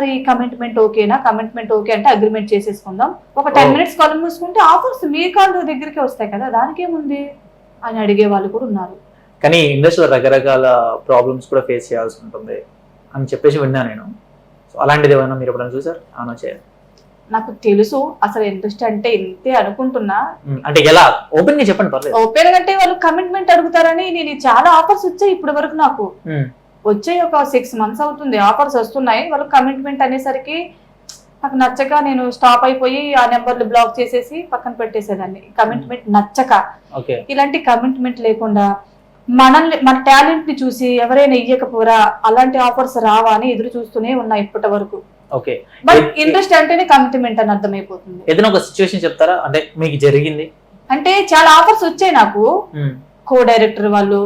మరి కమిట్మెంట్ ఓకేనా commitment okay అంటే అగ్రిమెంట్ చేసేసుకుందాం. ఒక టెన్ Oh. మినిట్స్ కాల్ మూసుకుంటే ఆఫర్స్ మీ కాల్ దగ్గరికి వస్తాయి కదా? దానికేముంది? అని అడిగే వాళ్ళు కూడా ఉన్నారు. కానీ ఇండస్ట్రీలో రకరకాల ప్రాబ్లమ్స్ కూడా ఫేస్ చేయాల్సి ఉంటుంది అని చెప్పేసి విన్నా నేను. సో అలాంటిది ఏమైనా మీరు ఎప్పుడైనా చూసారు? అవునా చేయాలి నాకు తెలుసు. అసలు ఇంట్రెస్ట్ అంటే ఇంతే అనుకుంటున్నా. అంటే ఎలా? ఓపెన్గా చెప్పండి ఓపెన్ అంటే వాళ్ళు కమిట్మెంట్ అడుగుతారని నేను చాలా ఆఫర్స్ వచ్చాయి ఇప్పటి వరకు నాకు ఉమ్, వచ్చాయి ఒక సిక్స్ మంత్స్ అవుతుంది. ఆఫర్స్ వస్తున్నాయి. వాళ్ళు కమిట్మెంట్ అనేసరికి నాకు నచ్చక నేను స్టాప్ అయిపోయి ఆ నెంబర్లు బ్లాక్ చేసేసి పక్కన పెట్టేసేదాన్ని. కమిట్మెంట్ నచ్చక. ఓకే ఇలాంటి కమిట్మెంట్ లేకుండా మనల్ని మన టాలెంట్ని చూసి ఎవరైనా ఇయ్యకపోరా అలాంటి ఆఫర్స్ రావా అని ఎదురు చూస్తూనే ఉన్నా ఇప్పటి వరకు ఓకే బట్ ఇంట్రెస్ట్ అంటేనే కమిట్మెంట్ అని అర్థమైపోతుంది. ఏదైనా ఒక సిచ్యువేషన్ చెప్తారా? అంటే మీకు జరిగింది? అంటే చాలా ఆఫర్స్ వచ్చాయి నాకు. ఉమ్, కో డైరెక్టర్ వాళ్ళు.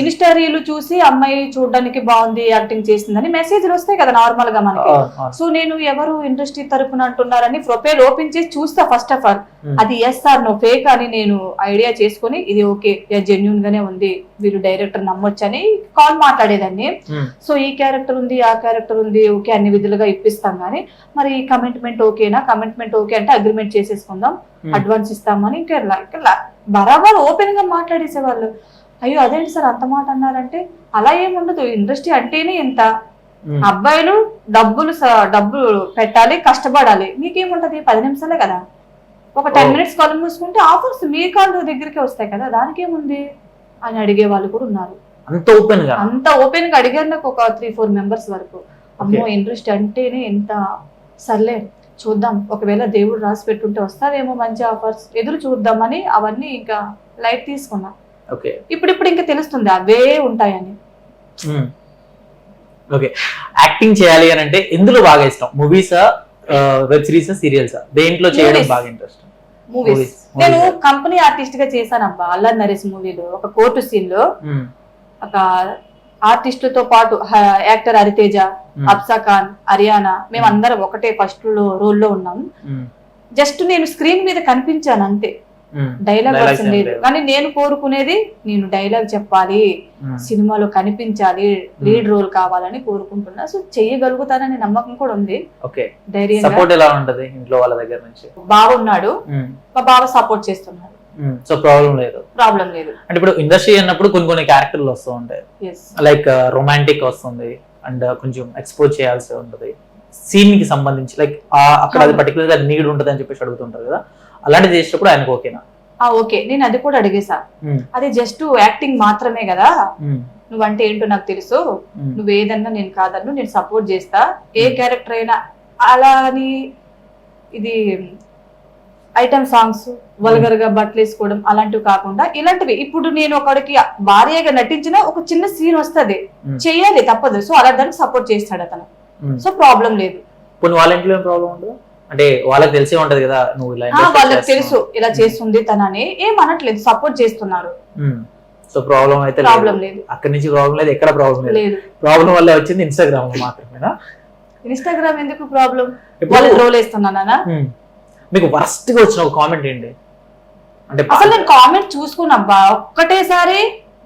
ఇన్స్టా రీలు చూసి అమ్మాయి చూడడానికి బాగుంది యాక్టింగ్ చేసిందని మెసేజ్లు వస్తాయి కదా నార్మల్గా మనకి. సో నేను ఎవరు ఇండస్ట్రీ తరపున అంటున్నారని ప్రొఫైల్ ఓపెన్ చేసి చూస్తా ఫస్ట్ ఆఫ్ ఆల్ అది ఎస్ ఆర్ నో ఫేక్ అని నేను ఐడియా చేసుకొని ఇది ఓకే జెన్యున్ గానే ఉంది వీళ్ళు డైరెక్టర్ నమ్మొచ్చని కాల్ మాట్లాడేదాన్ని. సో ఈ క్యారెక్టర్ ఉంది ఆ క్యారెక్టర్ ఉంది ఓకే అన్ని విధులుగా ఇప్పిస్తాం కానీ మరి కమిట్మెంట్ ఓకేనా కమిట్మెంట్ ఓకే అంటే అగ్రిమెంట్ చేసేసుకుందాం. అడ్వాన్స్ ఇస్తామని ఇంకా బరాబర్ ఓపెన్గా మాట్లాడేసేవాళ్ళు. అయ్యో అదేంటి సార్ అంత మాట అన్నారంటే అలా ఏముండదు ఇండస్ట్రీ అంటేనే ఇంత. అబ్బాయిలు డబ్బులు డబ్బులు పెట్టాలి కష్టపడాలి. మీకేముంటది? పది నిమిషాలే కదా. ఒక టెన్. మినిట్స్ కాల్ మూసుకుంటే ఆఫర్స్ మీ కాల్ దగ్గరికి వస్తాయి కదా. దానికేముంది? అని అడిగే వాళ్ళు కూడా ఉన్నారు. అంత ఓపెన్గా అంత ఓపెన్గా అడిగారు నాకు ఒక త్రీ ఫోర్ మెంబర్స్ వరకు. అమ్మో ఇంట్రెస్ట్ అంటేనే ఎంత సర్లే. చూద్దాం. ఒకవేళ దేవుడు రాసి పెట్టుంటే వస్తాదేమో మంచి ఆఫర్స్. ఎదురు చూద్దామని అవన్నీ ఇంకా లైట్ తీసుకున్నా. ఓకే. ఇప్పుడు ఇప్పుడు ఇంకా తెలుస్తుంది అవే ఉంటాయని. ఓకే. యాక్టింగ్ చేయాలి అని అంటే ఎందులో బాగా ఇష్టం? మూవీసా వెబ్ సిరీసా సీరియల్సా దేంట్లో చేయడం. బాగా ఇంట్రెస్ట్ మూవీస్. నేను. కంపెనీ ఆర్టిస్ట్గా చేశాను అబ్బా అల్లరి నరేష్ మూవీలో. ఒక కోర్టు సీన్లో ఒక ఆర్టిస్టులతో పాటు యాక్టర్ హరితేజ అప్సా ఖాన్ హరియానా మేము. అందరం ఒకటే ఫస్ట్లో రోల్లో ఉన్నాం. జస్ట్ నేను స్క్రీన్ మీద కనిపించాను అంతే. డైలాగ్ అవసరం లేదు. కానీ నేను కోరుకునేది నేను డైలాగ్ చెప్పాలి. సినిమాలో కనిపించాలి. లీడ్ రోల్ కావాలని కోరుకుంటున్నా. సో చెయ్యగలుగుతాననే నమ్మకం కూడా ఉంది. ఓకే. ధైర్యంగా. సపోర్ట్ ఎలా ఉంటది ఇంట్లో వాళ్ళ దగ్గర నుంచి? బాగున్నాడు మా బావ సపోర్ట్ చేస్తున్నాడు. సో ప్రాబ్లం లేదు. ప్రాబ్లం లేదు. అంటే ఇప్పుడు ఇండస్ట్రీ అన్నప్పుడు కొన్ని కొన్ని క్యారెక్టర్లు వస్తూ ఉంటాయి. లైక్ రొమాంటిక్ వస్తుంది అండ్ కొంచెం ఎక్స్పోజ్ చేయాల్సి ఉంటుంది. సీన్కి సంబంధించి లైక్ అక్కడ అది. పర్టికులర్గా నీడ్ ఉంటుంది అని చెప్పేసి అడుగుతుంటారు కదా. అలాంటిది చేసేటప్పుడు ఆయనకు ఓకేనా ఆ ఓకే నేను అది కూడా అడిగేసా ఉమ్, అది జస్ట్ యాక్టింగ్ మాత్రమే కదా. ఉమ్, నువ్వంటే ఏంటో నాకు తెలుసు. నువ్వు ఏదన్నా నేను కాదన్ను నేను సపోర్ట్ చేస్తా. ఏ Hmm. క్యారెక్టర్ అయినా అలా అని ఇది ఐటమ్ సాంగ్స్ వల్గర్గా బట్టలు వేసుకోవడం అలాంటివి కాకుండా ఇలాంటివి. ఇప్పుడు నేను ఒకడికి భార్యగా నటించిన ఒక చిన్న సీన్ వస్తది. చెయ్యాలి తప్పదు. సో అలా దానికి సపోర్ట్ చేస్తాడు అతను. సో ప్రాబ్లం లేదు. పోనీ వాళ్ళ ఇంట్లో ప్రాబ్లం ఉండదు? అంటే వాళ్ళకి తెలిసే ఉంటది కదా నువ్వు ఇలా వాళ్ళకి. తెలుసు ఇలా చేస్తుంది తనని. ఏం అనట్లేదు సపోర్ట్ చేస్తున్నారు. సో ప్రాబ్లం అయితే ప్రాబ్లం లేదు. అక్కడి నుంచి ప్రాబ్లం లేదు ఎక్కడ ప్రాబ్లం లేదు. ప్రాబ్లం వల్ల వచ్చింది ఇన్స్టాగ్రామ్ మాత్రమేనా? ఇన్స్టాగ్రామ్ ఎందుకు ప్రాబ్లం ఇప్పుడు వాళ్ళు ట్రోల్ వేస్తున్నానా. మీకు వర్స్ట్గా వచ్చిన ఒక కామెంట్ ఏంటి? అంటే అసలు నేను కామెంట్ చూసుకున్నబ్బా ఒక్కటేసారి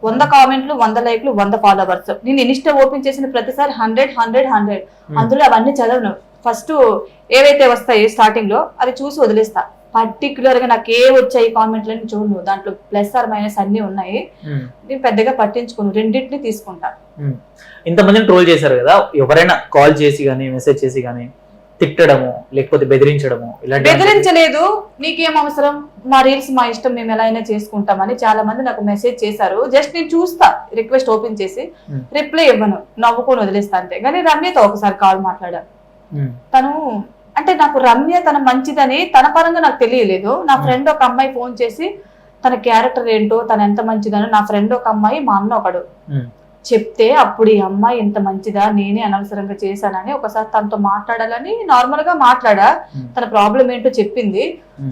వంద కామెంట్లు వంద లైక్లు వంద ఫాలోవర్స్ నేను ఇన్స్టా ఓపెన్ చేసిన ప్రతిసారి హండ్రెడ్ హండ్రెడ్ హండ్రెడ్. అందులో అవన్నీ చదవను. ఫస్ట్ ఏవైతే వస్తాయి స్టార్టింగ్లో అది చూసి వదిలేస్తా. పర్టికులర్గా నాకు ఏ వచ్చాయి కామెంట్లని చూడను. దాంట్లో ప్లస్ ఆర్ మైనస్ అన్ని ఉన్నాయి. నేను పెద్దగా పట్టించుకోను. రెండింటిని తీసుకుంటా. ఇంతమందిని ట్రోల్ చేశారు కదా. ఎవరైనా కాల్ చేసి కానీ మెసేజ్ చేసి కానీ తిట్టడము లేకపోతే బెదిరించడము ఇలాంటి బెదిరించలేదు నీకేం అవసరం మా రీల్స్ మా ఇష్టం మేము ఎలా అయినా చేసుకుంటామని చాలా మంది నాకు మెసేజ్ చేశారు జస్ట్ నేను చూస్తా రిక్వెస్ట్ ఓపెన్ చేసి. రిప్లై ఇవ్వను నవ్వుకొని వదిలేస్తా అంతే కానీ రమ్యతో ఒకసారి కాల్ మాట్లాడా. తను అంటే నాకు రమ్య తన మంచిదని తన పరంగా నాకు తెలియలేదు నా. ఫ్రెండ్ ఒక అమ్మాయి ఫోన్ చేసి తన క్యారెక్టర్ ఏంటో తను ఎంత మంచిదనో నా ఫ్రెండ్ ఒక అమ్మాయి మా అన్న ఒకడు. చెప్తే అప్పుడు ఈ అమ్మాయి ఇంత మంచిదా నేనే అనవసరంగా చేశానని ఒకసారి తనతో మాట్లాడాలని నార్మల్గా మాట్లాడా. తన ప్రాబ్లం ఏంటో చెప్పింది.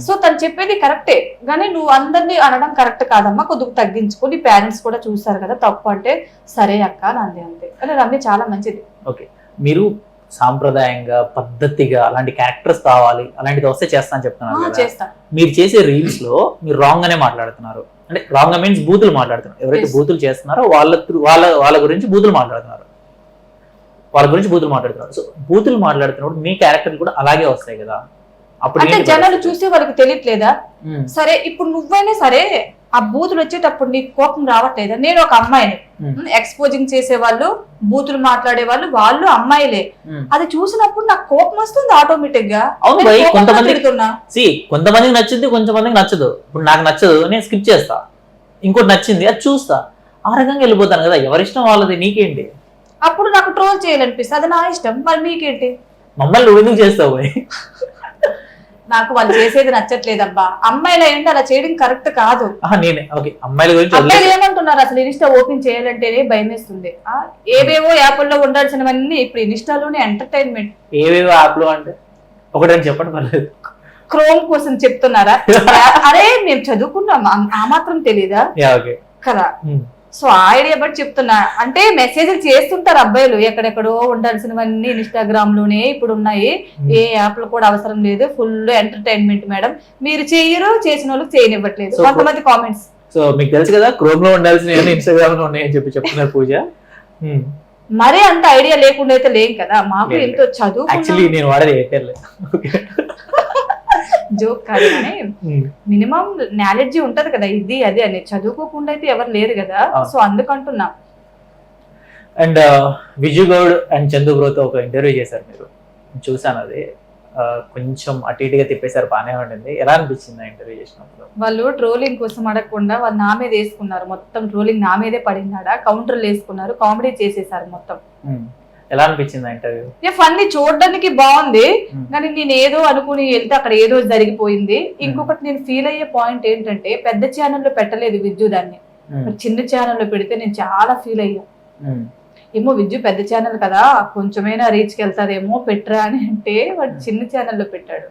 సో తను చెప్పేది కరెక్టే. కానీ నువ్వు అందరినీ అనడం కరెక్ట్ కాదమ్మా కొద్దిగా తగ్గించుకో నీ పేరెంట్స్ కూడా చూస్తారు కదా తప్పు అంటే సరే అక్క నాంది అంతే. కానీ రమ్య చాలా మంచిది. మీరు సాంప్రదాయంగా పద్ధతిగా అలాంటి క్యారెక్టర్స్ కావాలి అలాంటిది వస్తే చేస్తా అని ఆ, చెప్తున్నారు కదా. చేస్తా. మీరు చేసే రీల్స్లో మీరు రాంగ్ గానే మాట్లాడుతున్నారు. అంటే రాంగ్ మీన్స్ బూతులు మాట్లాడుతున్నారు. ఎవరైతే. బూతులు చేస్తున్నారో వాళ్ళ వాళ్ళ వాళ్ళ గురించి బూతులు మాట్లాడుతున్నారు. వాళ్ళ గురించి బూతులు మాట్లాడుతున్నారు. సో బూతులు మాట్లాడుతున్నప్పుడు మీ క్యారెక్టర్ కూడా అలాగే వస్తాయి కదా. అప్పుడు జనాలు పరిస్థితి? చూసే వాళ్ళకి తెలియట్లేదా? ఉమ్, సరే ఇప్పుడు నువ్వైనా సరే ఆ బూతులు వచ్చేటప్పుడు నీకు కోపం రావట్లేదా? నేను ఒక అమ్మాయిని. ఎక్స్పోజింగ్ చేసే వాళ్ళు బూతులు మాట్లాడే వాళ్ళు వాళ్ళు అమ్మాయిలే. అది చూసినప్పుడు నాకు కోపం వస్తుంది ఆటోమేటిక్గా. కొంతమంది- కొంతమందికి నచ్చుద్ది కొంతమందికి నచ్చదు. ఇప్పుడు నాకు నచ్చదు నేను స్కిప్ చేస్తా. ఇంకోటి నచ్చింది అది చూస్తా. ఆ రకంగా వెళ్ళిపోతాను కదా ఎవరిష్టం వాళ్ళది నీకేంటి? అప్పుడు నాకు ట్రోల్ చేయాలనిపిస్తుంది అది నా ఇష్టం. మరి మీకేంటి? మమ్మల్ని నువ్వు ఎందుకు చేస్తావు? నాకు వాళ్ళు చేసేది నచ్చట్లేదబ్బా. అమ్మాయిలు ఏంటి అలా చేయడం కరెక్ట్ కాదు. అమ్మాయిల. ఏమంటున్నారు? అసలు ఇన్స్టా ఓపెన్ చేయాలంటేనే భయం వేస్తుంది ఏవేవో యాప్ల్లో ఉండాల్సినవన్నీ ఇప్పుడు ఇన్స్టాలోనే ఎంటర్టైన్మెంట్. ఏవేవో యాప్లు అంటే? ఒకటి అని చెప్పండి పర్లేదు. క్రోమ్ కోసం చెప్తున్నారా? అరే మేము చదువుకున్నాం. ఆ- మాత్రం తెలీదా? కదా. సో ఆ ఐడియా బట్టి చెప్తున్నా. అంటే మెసేజ్లు చేస్తుంటారు అబ్బాయిలు. ఎక్కడెక్కడో ఉండాల్సినవన్నీ ఇన్స్టాగ్రామ్లోనే ఇప్పుడు ఉన్నాయి ఏ యాప్లు కూడా అవసరం లేదు. ఫుల్ ఎంటర్టైన్మెంట్ మేడం మీరు చేయరు చేసిన వాళ్ళకి చేయనివ్వట్లేదు. కొంతమంది కామెంట్స్ సో మీకు తెలుసు కదా క్రోమ్లో ఉండాల్సిన ఇన్స్టాగ్రామ్లో ఉన్నాయని చెప్పి చెప్తున్నారు పూజ. మరీ అంత ఐడియా లేకుండా అయితే లేం కదా. మాకు. ఎంతో యాక్చువల్లీ చదువు నేను వాడేది ఎయిర్టెల్ జోక్ కాదు కానీ మినిమం నాలెడ్జ్ ఉంటది కదా ఇది అది అని. చదువుకోకుండా అయితే ఎవరు లేరు కదా. సో అందుకంటున్నా. అండ్ విజయ్ గౌడ్ అండ్ చందు బ్రోతో ఒక ఇంటర్వ్యూ చేశారు మీరు. చూసాను అది. కొంచెం అటు ఇటుగా తిప్పేశారు బాగానే ఉండింది. ఎలా అనిపించింది ఆ ఇంటర్వ్యూ చేసినప్పుడు? వాళ్ళు ట్రోలింగ్ కోసం అడగకుండా వాళ్ళు నా మీద వేసుకున్నారు. మొత్తం ట్రోలింగ్ నా మీదే పడిందాడ కౌంటర్లు వేసుకున్నారు. కామెడీ చేసేసారు మొత్తం. ఎలా అనిపించింది ఇంటర్వ్యూ ఫన్నీ చూడడానికి బాగుంది. కానీ నేను ఏదో అనుకుని వెళ్తే అక్కడ ఏదో జరిగిపోయింది. ఇంకొకటి నేను ఫీల్ అయ్యే పాయింట్ ఏంటంటే పెద్ద ఛానల్లో పెట్టలేదు విద్యు దాన్ని. చిన్న ఛానల్లో పెడితే నేను చాలా ఫీల్ అయ్యా. ఏమో విద్యు పెద్ద ఛానల్ కదా కొంచెమైనా రీచ్ వెళ్తాదేమో పెట్టరా అని అంటే వాడు చిన్న ఛానల్లో పెట్టాడు.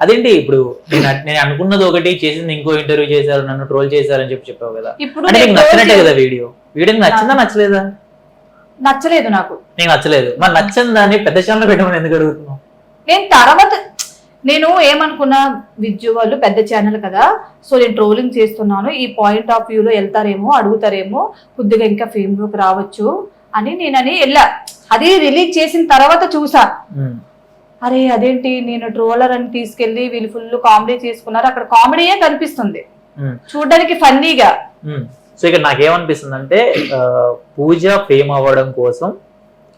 అదేంటి ఇప్పుడు నేను అన్- నేను అనుకున్నది ఒకటి చేసింది ఇంకో ఇంటర్వ్యూ చేశారు నన్ను ట్రోల్ చేశారని చెప్పి చెప్పావు కదా. ఇప్పుడు నచ్చినట్టే కదా వీడియో? వీడియో నచ్చిందా నచ్చలేదా? నచ్చలేదు నాకు. నీకు నచ్చలేదు. మరి నచ్చని దాన్ని పెద్ద ఛానల్ పెట్టమని ఎందుకు అడుగుతున్నావు? నేను తర్వాత నేను ఏమనుకున్నా విద్యు వాళ్ళు పెద్ద ఛానల్ కదా సో నేను ట్రోలింగ్ చేస్తున్నాను ఈ పాయింట్ ఆఫ్ వ్యూలో వెళ్తారేమో అడుగుతారేమో కొద్దిగా ఇంకా ఫేమ్లోకి రావచ్చు అని నేనని వెళ్ళా. అది రిలీజ్ చేసిన తర్వాత చూసా. అరే అదేంటి నేను ట్రోలర్ అని తీసుకెళ్ళి వీళ్ళు ఫుల్ కామెడీ చేసుకున్నారు. అక్కడ కామెడీయే కనిపిస్తుంది. చూడడానికి ఫన్నీగా. సో ఇక్కడ నాకేమనిపిస్తుంది అంటే పూజ ఫేమ్ అవ్వడం కోసం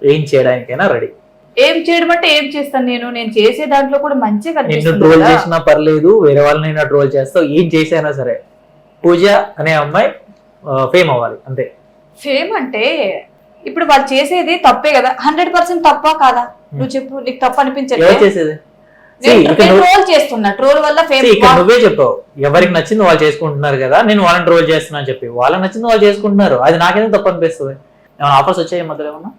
ఏం చేయడానికైనా రెడీ ఏం చేయడం అంటే ఏం చేస్తాను నేను? నేను చేసే దాంట్లో కూడా మంచిగా నిన్ను కనిపిస్తుంది ట్రోల్. చేసినా పర్లేదు వేరే వాళ్ళనైనా ట్రోల్ చేస్తావు ఏం చేసైనా సరే. పూజ అనే అమ్మాయి ఫేమ్ అవ్వాలి అంతే. ఫేమ్ అంటే ఇప్పుడు వాళ్ళు చేసేది తప్పే కదా. హండ్రెడ్ పర్సెంట్ తప్ప కాదా? నువ్వు చెప్పు నీకు తప్పు ఎవరు అనిపించట్లేదు చేసేది? నువ్వు- చెప్పావు. ఎవరికి నచ్చింది వాళ్ళు చేసుకుంటున్నారు కదా నేను వాళ్ళని ట్రోల్ చేస్తున్నా అని చెప్పి. వాళ్ళకి నచ్చింది వాళ్ళు చేసుకుంటున్నారు. అది నాకెందుకు తప్పు అనిపిస్తుంది? ఆఫర్స్ వచ్చాయి మధ్యలో ఏమన్నా?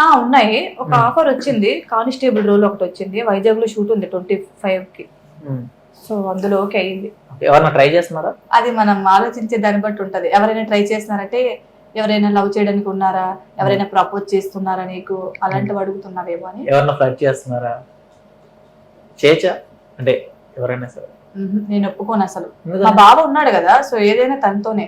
ఆ ఉన్నాయి. ఒక Hmm. ఆఫర్ వచ్చింది. కానిస్టేబుల్ రోల్ ఒకటి వచ్చింది. వైజాగ్లో షూట్ ఉంది ట్వంటీ ఫైవ్కి ఉమ్. సో అందులో ఓకే అయింది. ఎవరన్నా ట్రై చేస్తున్నారా? అది మనం ఆలోచించే దాన్ని బట్టి ఉంటది. ఎవరైనా ట్రై చేస్తున్నారంటే ఎవరైనా లవ్ చేయడానికి ఉన్నారా? ఎవరైనా ప్రపోజ్ చేస్తున్నారా నీకు? అలాంటివి అడుగుతున్నావేమో అని. ఎవరన్నా ఫ్లడ్ చేస్తున్నారా? చేయచ్చా అంటే ఎవరైనా సరే. నేను ఒప్పుకోను అసలు. మా బావ ఉన్నాడు కదా సో ఏదైనా తనతోనే.